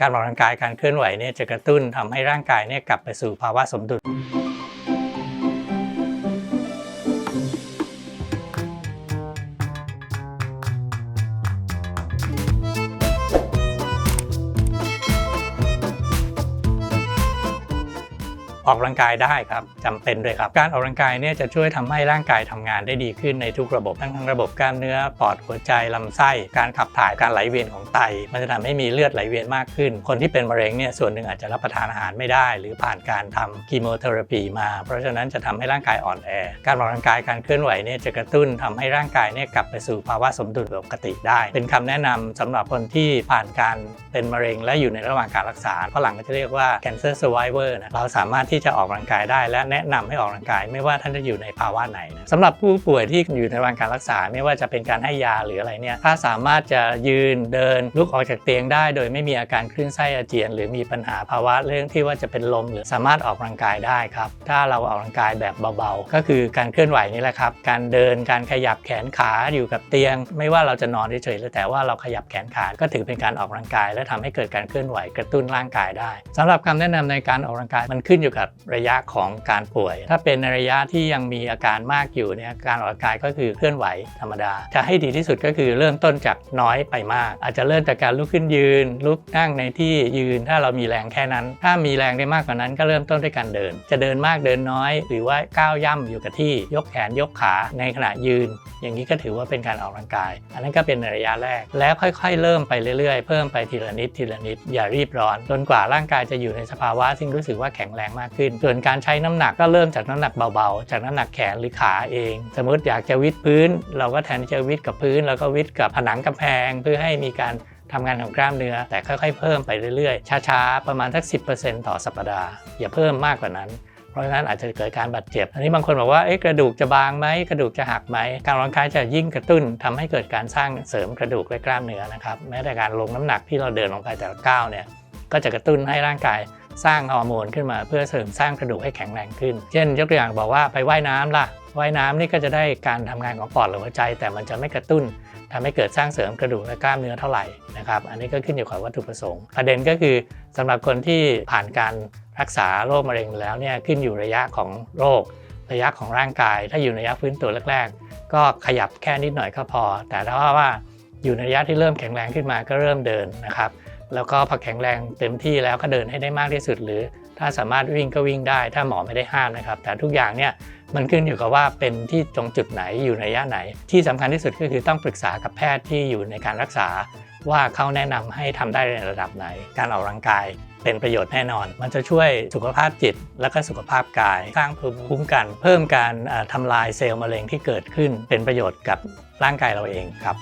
การออกกำลังกายการเคลื่อนไหวเนี่ยจะกระตุ้นทำให้ร่างกายเนี่ยกลับไปสู่ภาวะสมดุล ออกกำลังกายได้ครับจำเป็นด้วยครับ การออกกำลังกายเนี่ยจะช่วยทำให้ร่างกายทำงานได้ดีขึ้นในทุกระบบทั้งทั้งระบบกล้ามเนื้อปอดหัวใจลำไส้ การขับถ่ายการไหลเวียนของไต มันจะทำให้มีเลือดไหลเวียนมากขึ้น คนที่เป็นมะเร็งเนี่ยส่วนหนึ่งอาจจะรับประทานอาหารไม่ได้ หรือผ่านการทำคีโมเทอราปีมา เพราะฉะนั้นจะทำให้ร่างกายอ่อนแอ การออกกำลังกายการเคลื่อนไหวเนี่ยจะกระตุ้นทำให้ร่างกายเนี่ยกลับไปสู่ภาวะสมดุลปกติได้ เป็นคำแนะนำสำหรับคนที่ผ่านการเป็นมะเร็งและอยู่ในระหว่างการรักษาฝรั่งก็จะเรียกว่า cancer survivor นะเราสามารถที่จะออกกำลังกายได้ และแนะนำให้ออกกำลังกาย ไม่ว่าท่านจะอยู่ในภาวะไหนนะสำหรับผู้ป่วยที่อยู่ในระหว่างการรักษา ไม่ว่าจะเป็นการให้ยาหรืออะไรเนี่ยถ้าสามารถจะยืนเดินลุกออกจากเตียงได้ โดยไม่มีอาการคลื่นไส้อาเจียน หรือมีปัญหาภาวะเรื่องที่ว่าจะเป็นลม หรือสามารถออกกำลังกายได้ครับถ้าเราออกกำลังกายแบบเบาๆ ก็คือการเคลื่อนไหวนี่แหละครับการเดินการขยับแขนขาอยู่กับเตียง ไม่ว่าเราจะนอนเฉยๆหรือแต่ว่าเราขยับแขนขาก็ถือเป็นการออกกำลังกาย และทำให้เกิดการเคลื่อนไหวกระตุ้นร่างกายได้สำหรับคำแนะนำในการออกกำลังกายมันขึ้นอยู่กับกับระยะของการป่วย ถ้าเป็นในระยะที่ยังมีอาการมากอยู่เนี่ยการออกกำลังกายก็คือเคลื่อนไหวธรรมดา จะให้ดีที่สุดก็คือเริ่มต้นจากน้อยไปมาก อาจจะเริ่มจากการลุกขึ้นยืน ลุกนั่งในที่ยืน ถ้าเรามีแรงแค่นั้น ถ้ามีแรงได้มากกว่านั้นก็เริ่มต้นด้วยการเดิน จะเดินมากเดินน้อย หรือว่าก้าวย่ำอยู่กับที่ยกแขนยกขาในขณะยืน อย่างนี้ก็ถือว่าเป็นการออกกำลังกาย อันนั้นก็เป็นในระยะแรก แล้วค่อยๆ เริ่มไปเรื่อยๆ เพิ่มไปทีละนิดทีละนิดอย่ารีบร้อนจนกว่าร่างกายจะอยู่ในสภาวะที่รู้สึกว่าแข็งแรงมากขึ้น ส่วนการใช้น้ำหนักก็เริ่มจากน้ำหนักเบาๆ จากน้ำหนักแขนหรือขาเอง สมมติอยากจะวิดพื้น เราก็แทนที่จะวิดกับพื้นเราก็วิดกับผนังกำแพงเพื่อให้มีการทำงานของกล้ามเนื้อแต่ค่อยๆ เพิ่มไปเรื่อยๆ ช้าๆ ประมาณสัก 10%ต่อสัปดาห์ อย่าเพิ่มมากกว่านั้น เพราะฉะนั้นอาจจะเกิดการบาดเจ็บ อันนี้บางคนบอกว่าเอ๊ะกระดูกจะบางไหมกระดูกจะหักไหมการออกกำลังกายจะยิ่งกระตุ้นทำให้เกิดการสร้างเสริมกระดูกและกล้ามเนื้อนะครับแม้แต่การลงน้ำหนักที่เราเดินลงไปแต่ละก้าวเนี่ยก็จะกระตุ้นให้ร่างกาย สร้างฮอร์โมนขึ้นมาเพื่อเสริมสร้างกระดูกให้แข็งแรงขึ้น เช่น ยกตัวอย่างบอกว่าไปว่ายน้ำล่ะว่ายน้ำนี่ก็จะได้การทำงานของปอดหรือหัวใจ แต่มันจะไม่กระตุ้นทำให้เกิดสร้างเสริมกระดูกและกล้ามเนื้อเท่าไหร่นะครับ อันนี้ก็ขึ้นอยู่กับวัตถุประสงค์ ประเด็นก็คือสำหรับคนที่ผ่านการรักษาโรคมะเร็งแล้วเนี่ยขึ้นอยู่ระยะของโรค ระยะของร่างกาย ถ้าอยู่ในระยะฟื้นตัวแรก ๆ ก็ขยับแค่นิดหน่อยก็พอ แต่ถ้าว่าอยู่ในระยะที่เริ่มแข็งแรงขึ้นมาก็เริ่มเดินนะครับ แล้วก็พอแข็งแรงเต็มที่แล้วก็เดินให้ได้มากที่สุด หรือถ้าสามารถวิ่งก็วิ่งได้ ถ้าหมอไม่ได้ห้ามนะครับ แต่ทุกอย่างเนี่ยมันขึ้นอยู่กับว่าเป็นที่ตรงจุดไหนอยู่ในระยะไหน ที่สำคัญที่สุดก็คือต้องปรึกษากับแพทย์ที่อยู่ในการรักษา ว่าเขาแนะนำให้ทำได้ในระดับไหน การออกกำลังกายเป็นประโยชน์แน่นอน มันจะช่วยสุขภาพจิต และก็สุขภาพกาย สร้างภูมิคุ้มกัน เพิ่มการเอ่อทำลายเซลล์มะเร็งที่เกิดขึ้น เป็นประโยชน์กับร่างกายเราเองครับ